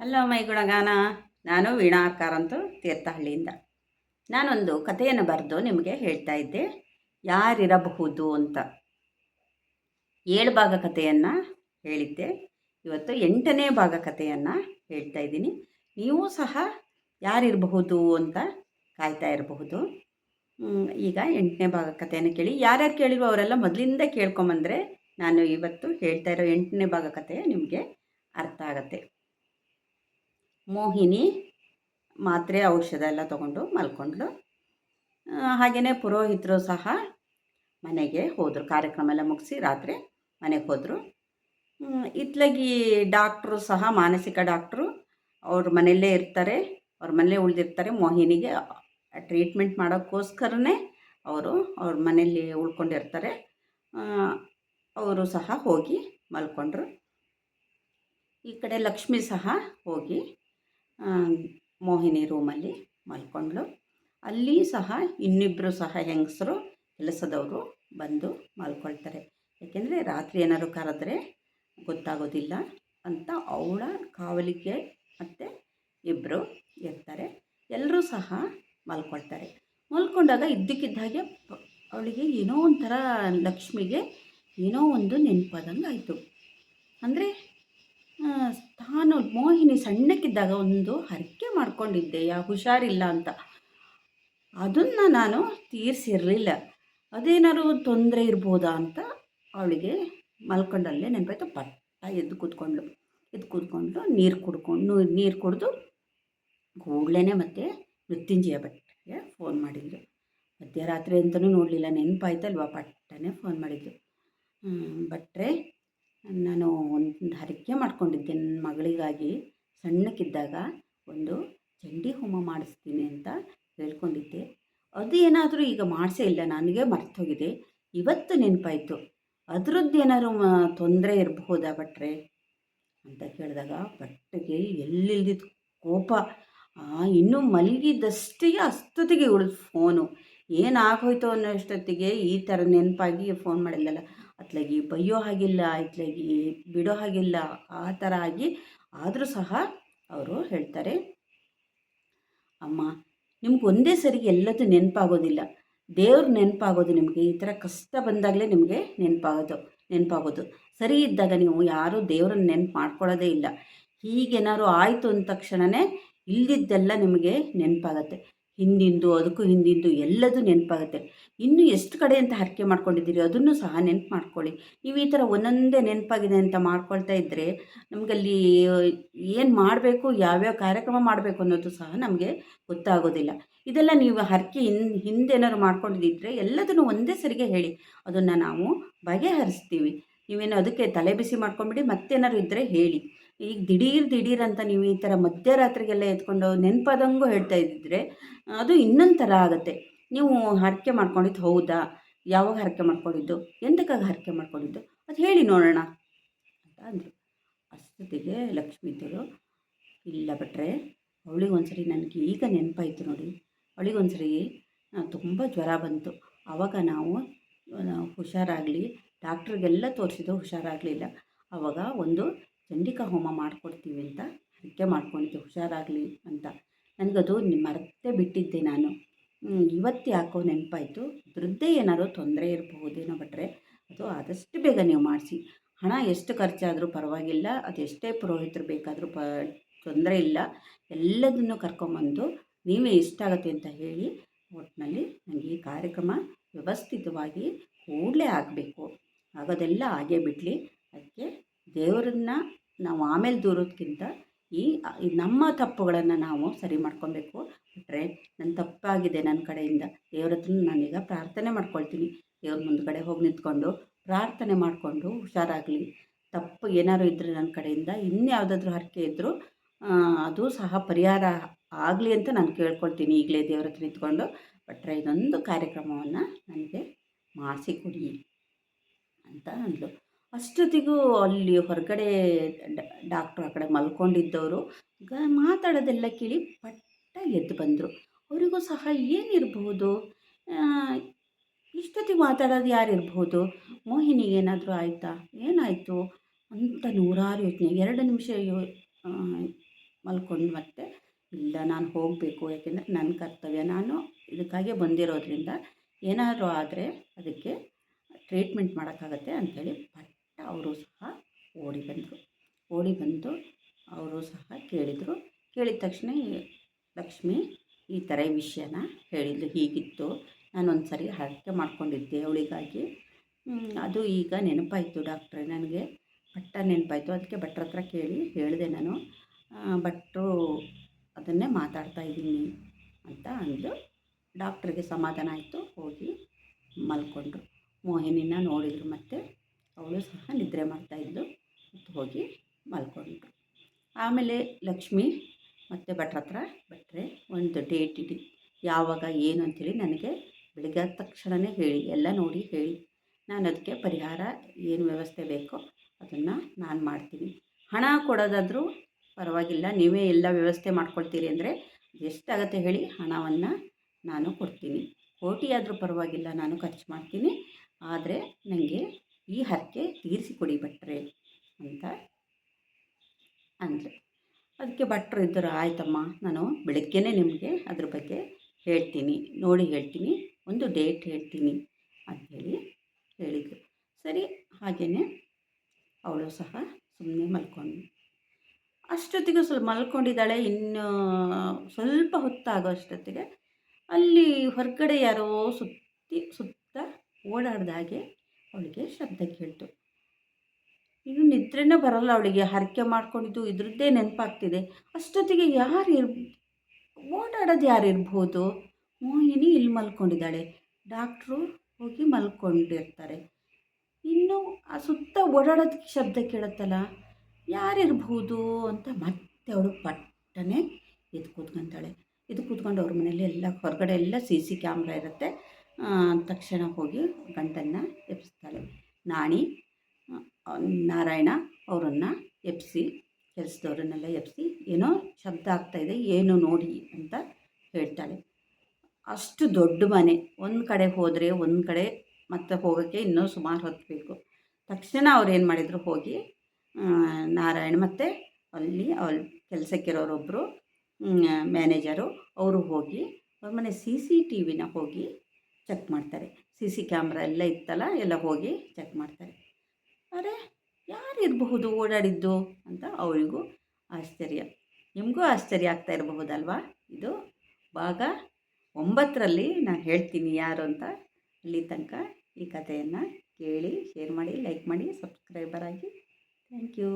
Hello my ಗುಣಗಾನ ನಾನು ವೀಣಾ ಅಂತ ತೀರ್ಥಹಳ್ಳಿಯಿಂದ. ನಾನೊಂದು ಕಥೆಯನ್ನು ಬರೆದು ನಿಮಗೆ ಹೇಳ್ತಾ ಇದ್ದೆ. ಯಾರಿರಬಹುದು ಅಂತ. ಏಳು ಭಾಗ ಕಥೆಯನ್ನು ಹೇಳಿದ್ದೆ. ಇವತ್ತು ಎಂಟನೇ ಭಾಗ ಕಥೆಯನ್ನು ಹೇಳ್ತಾ ಇದ್ದೀನಿ. ನೀವು ಸಹ ಯಾರಿರಬಹುದು ಅಂತ ಕಾಯ್ತಾ ಇರಬಹುದು. ಈಗ ಎಂಟನೇ ಭಾಗ ಕಥೆಯನ್ನು ಕೇಳಿ. ಯಾರ್ಯಾರು ಕೇಳಿರೋ ಅವರೆಲ್ಲ ಮೊದಲಿಂದ ಕೇಳ್ಕೊಂಬಂದರೆ ನಾನು ಇವತ್ತು ಹೇಳ್ತಾ ಇರೋ ಎಂಟನೇ ಭಾಗ ಕಥೆ ನಿಮಗೆ ಅರ್ಥ ಆಗತ್ತೆ. ಮೋಹಿನಿ ಮಾತ್ರೆ ಔಷಧ ಎಲ್ಲ ತಗೊಂಡು ಮಲ್ಕೊಂಡ್ಳು. ಹಾಗೆಯೇ ಪುರೋಹಿತರು ಸಹ ಮನೆಗೆ ಹೋದರು, ಕಾರ್ಯಕ್ರಮ ಎಲ್ಲ ಮುಗಿಸಿ ರಾತ್ರಿ ಮನೆಗೆ ಹೋದರು. ಇತ್ಲಾಗಿ ಡಾಕ್ಟ್ರು ಸಹ, ಮಾನಸಿಕ ಡಾಕ್ಟ್ರು ಅವ್ರ ಮನೆಯಲ್ಲೇ ಇರ್ತಾರೆ, ಅವ್ರ ಮನೆಯಲ್ಲೇ ಉಳಿದಿರ್ತಾರೆ. ಮೋಹಿನಿಗೆ ಟ್ರೀಟ್ಮೆಂಟ್ ಮಾಡೋಕ್ಕೋಸ್ಕರನೇ ಅವರು ಅವ್ರ ಮನೆಯಲ್ಲಿ ಉಳ್ಕೊಂಡಿರ್ತಾರೆ. ಅವರು ಸಹ ಹೋಗಿ ಮಲ್ಕೊಂಡ್ರು. ಈ ಕಡೆ ಲಕ್ಷ್ಮಿ ಸಹ ಹೋಗಿ ಮೋಹಿನಿ ರೂಮಲ್ಲಿ ಮಲ್ಕೊಂಡ್ಳು. ಅಲ್ಲಿ ಸಹ ಇನ್ನಿಬ್ಬರು ಸಹ ಹೆಂಗಸರು ಕೆಲಸದವರು ಬಂದು ಮಲ್ಕೊಳ್ತಾರೆ. ಯಾಕೆಂದರೆ ರಾತ್ರಿ ಏನಾದ್ರು ಕರೆದ್ರೆ ಗೊತ್ತಾಗೋದಿಲ್ಲ ಅಂತ ಅವಳ ಕಾವಲಿಗೆ ಮತ್ತು ಇಬ್ಬರು ಇರ್ತಾರೆ. ಎಲ್ಲರೂ ಸಹ ಮಲ್ಕೊಳ್ತಾರೆ. ಮಲ್ಕೊಂಡಾಗ ಇದ್ದಕ್ಕಿದ್ದಾಗೆ ಅವಳಿಗೆ ಏನೋ ಒಂಥರ ಲಕ್ಷ್ಮಿಗೆ ಏನೋ ಒಂದು ನೆನಪಾದಂಗೆ ಆಯಿತು ಅಂದರೆ ಮೋಹಿನಿ ಸಣ್ಣಕ್ಕಿದ್ದಾಗ ಒಂದು ಹರಕೆ ಮಾಡ್ಕೊಂಡಿದ್ದೆ. ಯಾ ಹುಷಾರಿಲ್ಲ ಅಂತ. ಅದನ್ನು ನಾನು ತೀರಿಸಿರಲಿಲ್ಲ. ಅದೇನಾದ್ರು ತೊಂದರೆ ಇರ್ಬೋದಾ ಅಂತ ಅವಳಿಗೆ ಮಲ್ಕೊಂಡಲ್ಲೇ ನೆನಪಾಯ್ತು. ಪಟ್ಟ ಎದ್ದು ಕೂತ್ಕೊಂಡ್ಳು. ಎದ್ದು ಕೂತ್ಕೊಂಡು ನೀರು ಕುಡ್ಕೊಂಡು ನೀರು ಕುಡಿದು ಕೂಡಲೇ ಮತ್ತೆ ಮೃತ್ಯುಂಜಯ ಭಟ್ಟಿಗೆ ಫೋನ್ ಮಾಡಿದ್ಲು. ಮಧ್ಯರಾತ್ರಿ ಅಂತಲೂ ನೋಡಲಿಲ್ಲ. ನೆನಪಾಯ್ತಲ್ವ? ಪಟ್ಟನೆ ಫೋನ್ ಮಾಡಿದ್ಲು ಭಟ್ರೆ ನಾನು ಒಂದು ಹರಕೆ ಮಾಡ್ಕೊಂಡಿದ್ದೆ ನನ್ನ ಮಗಳಿಗಾಗಿ. ಸಣ್ಣಕ್ಕಿದ್ದಾಗ ಒಂದು ಚಂಡಿ ಹೋಮ ಮಾಡಿಸ್ತೀನಿ ಅಂತ ಹೇಳ್ಕೊಂಡಿದ್ದೆ. ಅದು ಏನಾದರೂ ಈಗ ಮಾಡಿಸೇ ಇಲ್ಲ ನನಗೆ ಮರ್ತೋಗಿದೆ. ಇವತ್ತು ನೆನಪಾಯಿತು. ಅದರದ್ದು ಏನಾದರೂ ತೊಂದರೆ ಇರಬಹುದಾ ಭಟ್ರೆ? ಅಂತ ಕೇಳಿದಾಗ ಭಟ್ಟಿಗೆ ಎಲ್ಲಿಲ್ದಿದ್ದು ಕೋಪ. ಆ, ಇನ್ನೂ ಮಲಗಿದ್ದಷ್ಟಿಗೆ ಅಷ್ಟೊತ್ತಿಗೆ ಇವಳು ಫೋನು ಏನಾಗೋಯ್ತು ಅನ್ನೋಷ್ಟೊತ್ತಿಗೆ ಈ ಥರ ನೆನಪಾಗಿ ಫೋನ್ ಮಾಡಿಲ್ಲಲ್ಲ ಅತ್ಲಾಗಿ ಬೈಯೋ ಹಾಗಿಲ್ಲ ಇತ್ಲಾಗಿ ಬಿಡೋ ಹಾಗಿಲ್ಲ, ಆ ಥರ ಆಗಿ ಆದರೂ ಸಹ ಅವರು ಹೇಳ್ತಾರೆ. ಅಮ್ಮ, ನಿಮ್ಗೆ ಒಂದೇ ಸರಿಗೆ ಎಲ್ಲದೂ ನೆನಪಾಗೋದಿಲ್ಲ. ದೇವ್ರ ನೆನಪಾಗೋದು ನಿಮಗೆ, ಈ ಥರ ಕಷ್ಟ ಬಂದಾಗಲೇ ನಿಮಗೆ ನೆನಪಾಗೋದು ನೆನಪಾಗೋದು. ಸರಿ ಇದ್ದಾಗ ನೀವು ಯಾರೂ ದೇವ್ರನ್ನ ನೆನಪು ಮಾಡ್ಕೊಳ್ಳೋದೇ ಇಲ್ಲ. ಹೀಗೇನಾದ್ರು ಆಯಿತು ಅಂದ ತಕ್ಷಣವೇ ಇಲ್ದಿದ್ದೆಲ್ಲ ನಿಮಗೆ ನೆನಪಾಗತ್ತೆ. ಹಿಂದಿಂದು, ಅದಕ್ಕೂ ಹಿಂದಿಂದು ಎಲ್ಲದೂ ನೆನಪಾಗುತ್ತೆ. ಇನ್ನೂ ಎಷ್ಟು ಕಡೆ ಅಂತ ಹರಕೆ ಮಾಡ್ಕೊಂಡಿದ್ದೀರಿ, ಅದನ್ನು ಸಹ ನೆನಪು ಮಾಡ್ಕೊಳ್ಳಿ. ನೀವು ಈ ಥರ ಒಂದೊಂದೇ ನೆನಪಾಗಿದೆ ಅಂತ ಮಾಡ್ಕೊಳ್ತಾ ಇದ್ದರೆ ನಮಗಲ್ಲಿ, ಏನು ಮಾಡಬೇಕು, ಯಾವ್ಯಾವ ಕಾರ್ಯಕ್ರಮ ಮಾಡಬೇಕು ಅನ್ನೋದು ಸಹ ನಮಗೆ ಗೊತ್ತಾಗೋದಿಲ್ಲ. ಇದೆಲ್ಲ ನೀವು ಹರಕೆ ಹಿನ್, ಹಿಂದೇನಾದ್ರು ಮಾಡ್ಕೊಂಡಿದ್ದರೆ ಎಲ್ಲದನ್ನು ಒಂದೇ ಸರಿಗೆ ಹೇಳಿ. ಅದನ್ನು ನಾವು ಬಗೆಹರಿಸ್ತೀವಿ. ನೀವೇನು ಅದಕ್ಕೆ ತಲೆ ಬಿಸಿ ಮಾಡ್ಕೊಂಬಿಡಿ, ಮತ್ತೇನಾದ್ರು ಇದ್ದರೆ ಹೇಳಿ. ಈಗ ದಿಢೀರ್ ದಿಢೀರ್ ಅಂತ ನೀವು ಈ ಥರ ಮಧ್ಯರಾತ್ರಿಗೆಲ್ಲ ಎತ್ಕೊಂಡು ನೆನಪಾದಂಗೂ ಹೇಳ್ತಾ ಇದ್ದಿದ್ರೆ, ಅದು ಇನ್ನೊಂದು ಥರ ಆಗುತ್ತೆ. ನೀವು ಹರಕೆ ಮಾಡ್ಕೊಂಡಿದ್ದು ಹೌದಾ? ಯಾವಾಗ ಹರಕೆ ಮಾಡ್ಕೊಂಡಿದ್ದು? ಎಂತಕ್ಕಾಗಿ ಹರಕೆ ಮಾಡ್ಕೊಂಡಿದ್ದು? ಅದು ಹೇಳಿ ನೋಡೋಣ ಅಂತ ಅಂದರು. ಅಷ್ಟೊತ್ತಿಗೆ ಲಕ್ಷ್ಮೀದೇವರು ಇಲ್ಲ ಬಿಟ್ರೆ ಅವಳಿಗೊಂದ್ಸರಿ ನನಗೆ ಈಗ ನೆನಪಾಯಿತು ನೋಡಿ. ಅವಳಿಗೊಂದ್ಸರಿ ತುಂಬ ಜ್ವರ ಬಂತು. ಆವಾಗ ನಾವು ಹುಷಾರಾಗಲಿ, ಡಾಕ್ಟ್ರಿಗೆಲ್ಲ ತೋರಿಸಿದ್ದು ಹುಷಾರಾಗಲಿಲ್ಲ. ಆವಾಗ ಒಂದು ಚಂಡಿಕಾ ಹೋಮ ಮಾಡಿಕೊಡ್ತೀವಿ ಅಂತ, ಅದಕ್ಕೆ ಮಾಡ್ಕೊಂಡಿದ್ದೆ ಹುಷಾರಾಗಲಿ ಅಂತ. ನನಗದು ಮರೆತೇ ಬಿಟ್ಟಿದ್ದೆ ನಾನು. ಇವತ್ತು ಯಾಕೋ ನೆನಪಾಯಿತು. ಅದ್ರದ್ದೇ ಏನಾದರೂ ತೊಂದರೆ ಇರಬಹುದೇನೋ ಭಟ್ರೆ, ಅದು ಆದಷ್ಟು ಬೇಗ ನೀವು ಮಾಡಿಸಿ. ಹಣ ಎಷ್ಟು ಖರ್ಚಾದರೂ ಪರವಾಗಿಲ್ಲ ಅದೆಷ್ಟೇ ಪುರೋಹಿತರು ಬೇಕಾದರೂ ಪ, ತೊಂದರೆ ಇಲ್ಲ. ಎಲ್ಲದನ್ನು ಕರ್ಕೊಂಬಂದು ನೀವೇ ಇಷ್ಟ ಆಗುತ್ತೆ ಅಂತ ಹೇಳಿ ಒಟ್ಟಿನಲ್ಲಿ ನನಗೆ ಈ ಕಾರ್ಯಕ್ರಮ ವ್ಯವಸ್ಥಿತವಾಗಿ ಕೂಡಲೇ ಆಗಬೇಕು. ಆಗೋದೆಲ್ಲ ಆಗೇ ಬಿಡಲಿ. ಅದಕ್ಕೆ ದೇವರನ್ನ ನಾವು ಆಮೇಲೆ ದೂರೋದಕ್ಕಿಂತ ಈ ನಮ್ಮ ತಪ್ಪುಗಳನ್ನು ನಾವು ಸರಿ ಮಾಡ್ಕೊಬೇಕು. ಬಿಟ್ಟರೆ ನನ್ನ ತಪ್ಪಾಗಿದೆ ನನ್ನ ಕಡೆಯಿಂದ. ದೇವ್ರ ಹತ್ರ ನಾನೀಗ ಪ್ರಾರ್ಥನೆ ಮಾಡ್ಕೊಳ್ತೀನಿ. ದೇವ್ರ ಮುಂದ್ಗಡೆ ಹೋಗಿ ನಿಂತ್ಕೊಂಡು ಪ್ರಾರ್ಥನೆ ಮಾಡಿಕೊಂಡು ಹುಷಾರಾಗಲಿ. ತಪ್ಪು ಏನಾದ್ರು ಇದ್ದರೆ ನನ್ನ ಕಡೆಯಿಂದ, ಇನ್ಯಾವುದಾದ್ರೂ ಹರಕೆ ಇದ್ದರೂ ಅದು ಸಹ ಪರಿಹಾರ ಆಗಲಿ ಅಂತ ನಾನು ಕೇಳ್ಕೊಳ್ತೀನಿ. ಈಗಲೇ ದೇವ್ರ ಹತ್ರ ನಿಂತ್ಕೊಂಡು. ಬಟ್ರೆ ಇದೊಂದು ಕಾರ್ಯಕ್ರಮವನ್ನು ನನಗೆ ಮಾಡಿಸಿಕೊಡಿ ಅಂತ ಅಂದ್ಲು. ಅಷ್ಟೊತ್ತಿಗೂ ಅಲ್ಲಿ ಹೊರಗಡೆ ಡಾಕ್ಟ್ರ್ ಆ ಕಡೆ ಮಲ್ಕೊಂಡಿದ್ದವರು. ಗ ಮಾತಾಡೋದೆಲ್ಲ ಕೇಳಿ ಪಟ್ಟ ಎದ್ದು ಬಂದರು. ಅವರಿಗೂ ಸಹ ಏನಿರಬಹುದು ಇಷ್ಟೊತ್ತಿಗೆ ಮಾತಾಡೋದು ಯಾರಿರ್ಬೋದು? ಮೋಹಿನಿಗೆ ಏನಾದರೂ ಆಯಿತಾ? ಏನಾಯಿತು? ಅಂತ ನೂರಾರು ಯೋಚನೆ. ಎರಡು ನಿಮಿಷ ಯೋ ಮಲ್ಕೊಂಡು ಮತ್ತೆ, ಇಲ್ಲ, ನಾನು ಹೋಗಬೇಕು. ಯಾಕೆಂದರೆ ನನ್ನ ಕರ್ತವ್ಯ. ನಾನು ಇದಕ್ಕಾಗೆ ಬಂದಿರೋದ್ರಿಂದ ಏನಾದರೂ ಆದರೆ ಅದಕ್ಕೆ ಟ್ರೀಟ್ಮೆಂಟ್ ಮಾಡೋಕ್ಕಾಗತ್ತೆ ಅಂಥೇಳಿ ಅವರು ಸಹ ಓಡಿ ಬಂದರು. ಓಡಿ ಬಂದು ಅವರು ಸಹ ಕೇಳಿದರು. ಕೇಳಿದ ತಕ್ಷಣ ಲಕ್ಷ್ಮಿ ಈ ಥರ ವಿಷಯನ ಹೇಳಿದ್ಲು ಹೀಗಿತ್ತು. ನಾನೊಂದು ಸರಿ ಹರಕೆ ಮಾಡ್ಕೊಂಡಿದ್ದೆ ಅವಳಿಗಾಗಿ. ಅದು ಈಗ ನೆನಪಾಯಿತು ಡಾಕ್ಟ್ರೆ. ನನಗೆ ಭಟ್ಟ ನೆನಪಾಯಿತು. ಅದಕ್ಕೆ ಭಟ್ರ ಹತ್ರ ಕೇಳಿ ಹೇಳಿದೆ ನಾನು. ಭಟ್ರು ಅದನ್ನೇ ಮಾತಾಡ್ತಾ ಇದ್ದೀನಿ ಅಂತ ಅಂದು ಡಾಕ್ಟ್ರಿಗೆ ಸಮಾಧಾನ ಆಯಿತು. ಹೋಗಿ ಮಲ್ಕೊಂಡ್ರು. ಮೋಹಿನಿನ ನೋಡಿದರು ಮತ್ತು. ಅವಳು ಸಹ ನಿದ್ರೆ ಮಾಡ್ತಾಯಿದ್ಲು ಮತ್ತು ಹೋಗಿ ಮಲ್ಕೊಂಡ್ರು ಆಮೇಲೆ ಲಕ್ಷ್ಮಿ ಮತ್ತು ಭಟ್ರ ಹತ್ರ ಭಟ್ರೆ, ಒಂದು ಡೇಟ್ ಇಡಿ, ಯಾವಾಗ, ಏನು ಅಂತೇಳಿ ನನಗೆ ಬೆಳಿಗ್ಗೆ ತಕ್ಷಣವೇ ಹೇಳಿ, ಎಲ್ಲ ನೋಡಿ ಹೇಳಿ. ನಾನು ಅದಕ್ಕೆ ಪರಿಹಾರ, ಏನು ವ್ಯವಸ್ಥೆ ಬೇಕೋ ಅದನ್ನು ನಾನು ಮಾಡ್ತೀನಿ. ಹಣ ಕೊಡೋದಾದರೂ ಪರವಾಗಿಲ್ಲ, ನೀವೇ ಎಲ್ಲ ವ್ಯವಸ್ಥೆ ಮಾಡ್ಕೊಳ್ತೀರಿ ಅಂದರೆ ಎಷ್ಟಾಗತ್ತೆ ಹೇಳಿ ಹಣವನ್ನು ನಾನು ಕೊಡ್ತೀನಿ. ಕೋಟಿ ಆದರೂ ಪರವಾಗಿಲ್ಲ, ನಾನು ಖರ್ಚು ಮಾಡ್ತೀನಿ. ಆದರೆ ನನಗೆ ಈ ಹರಕೆ ತೀರಿಸಿಕೊಡಿ ಭಟ್ರೆ ಅಂತ ಅಂದರು. ಅದಕ್ಕೆ ಭಟ್ರು ಇದ್ದರು, ಆಯ್ತಮ್ಮ, ನಾನು ಬೆಳಗ್ಗೆ ನಿಮಗೆ ಅದ್ರ ಬಗ್ಗೆ ಹೇಳ್ತೀನಿ, ನೋಡಿ ಹೇಳ್ತೀನಿ, ಒಂದು ಡೇಟ್ ಹೇಳ್ತೀನಿ ಅಂಥೇಳಿ ಹೇಳಿದರು. ಸರಿ ಹಾಗೆಯೇ ಅವಳು ಸಹ ಸುಮ್ಮನೆ ಮಲ್ಕೊಂಡು, ಅಷ್ಟೊತ್ತಿಗೆ ಸ್ವಲ್ಪ ಮಲ್ಕೊಂಡಿದ್ದಾಳೆ, ಇನ್ನು ಸ್ವಲ್ಪ ಹೊತ್ತಾಗೋ ಅಷ್ಟೊತ್ತಿಗೆ ಅಲ್ಲಿ ಹೊರಗಡೆ ಯಾರೋ ಸುತ್ತಿ ಸುತ್ತ ಓಡಾಡ್ದ ಹಾಗೆ ಅವಳಿಗೆ ಶಬ್ದ ಕೇಳ್ತು. ಇನ್ನು ನಿದ್ರೆನೇ ಬರಲ್ಲ ಅವಳಿಗೆ. ಹರಕೆ ಮಾಡ್ಕೊಂಡಿದ್ದು ಇದ್ರದ್ದೇ ನೆನಪಾಗ್ತಿದೆ. ಅಷ್ಟೊತ್ತಿಗೆ ಯಾರು ಇರ್, ಓಡಾಡೋದು ಯಾರು ಇರ್ಬೋದು? ಮೋಹಿನಿ ಇಲ್ಲಿ ಮಲ್ಕೊಂಡಿದ್ದಾಳೆ. ಡಾಕ್ಟ್ರು ಹೋಗಿ ಮಲ್ಕೊಂಡಿರ್ತಾರೆ. ಇನ್ನು ಆ ಸುತ್ತ ಓಡಾಡೋದಕ್ಕೆ ಶಬ್ದ ಕೇಳುತ್ತಲ್ಲ ಯಾರಿರ್ಬೋದು ಅಂತ ಮತ್ತೆ ಅವಳು ಪಟ್ಟನೆ ಎದ್ದು ಕೂತ್ಕೊಂತಾಳೆ. ಇದು ಕೂತ್ಕೊಂಡು ಅವ್ರ ಮನೇಲಿ ಎಲ್ಲ ಹೊರಗಡೆ ಎಲ್ಲ ಸಿ ಸಿ ಕ್ಯಾಮ್ರಾ ಇರುತ್ತೆ. ತಕ್ಷಣ ಹೋಗಿ ಗಂಟನ್ನು ಎಬ್ಬಿಸ್ತಾಳೆ ನಾಣಿ ನಾರಾಯಣ ಅವರನ್ನು ಎಬ್ಬಿಸಿ ಕೆಲಸದವ್ರನ್ನೆಲ್ಲ ಎಬ್ಬಿಸಿ ಏನೋ ಶಬ್ದ ಆಗ್ತಾಯಿದೆ ಏನು ನೋಡಿ ಅಂತ ಹೇಳ್ತಾಳೆ. ಅಷ್ಟು ದೊಡ್ಡ ಮನೆ. ಒಂದು ಕಡೆ ಹೋದರೆ ಒಂದು ಕಡೆ ಮತ್ತೆ ಹೋಗೋಕ್ಕೆ ಇನ್ನೂ ಸುಮಾರು ಹೊತ್ತು ಬೇಕು. ತಕ್ಷಣ ಅವ್ರು ಏನು ಮಾಡಿದರು, ಹೋಗಿ ನಾರಾಯಣ ಮತ್ತು ಅಲ್ಲಿ ಅವ್ರ ಕೆಲಸಕ್ಕಿರೋರೊಬ್ಬರು ಮ್ಯಾನೇಜರು, ಅವರು ಹೋಗಿ, ಅವ್ರ ಮನೆ ಸಿ ಸಿ ಟಿ ವಿನ ಹೋಗಿ ಚೆಕ್ ಮಾಡ್ತಾರೆ. ಸಿ ಸಿ ಕ್ಯಾಮ್ರಾ ಎಲ್ಲ ಇತ್ತಲ್ಲ, ಎಲ್ಲ ಹೋಗಿ ಚೆಕ್ ಮಾಡ್ತಾರೆ. ಅರೆ, ಯಾರಿರಬಹುದು ಓಡಾಡಿದ್ದು? ಅಂತ ಅವರಿಗೂ ಆಶ್ಚರ್ಯ. ನಿಮಗೂ ಆಶ್ಚರ್ಯ ಆಗ್ತಾ ಇರಬಹುದಲ್ವಾ? ಇದು ಭಾಗ ಒಂಬತ್ತರಲ್ಲಿ ನಾನು ಹೇಳ್ತೀನಿ ಯಾರು ಅಂತ ಇಲ್ಲಿ ತನಕ ಈ ಕಥೆಯನ್ನು ಕೇಳಿ, ಶೇರ್ ಮಾಡಿ, ಲೈಕ್ ಮಾಡಿ, ಸಬ್ಸ್ಕ್ರೈಬರ್ ಆಗಿ. Thank you.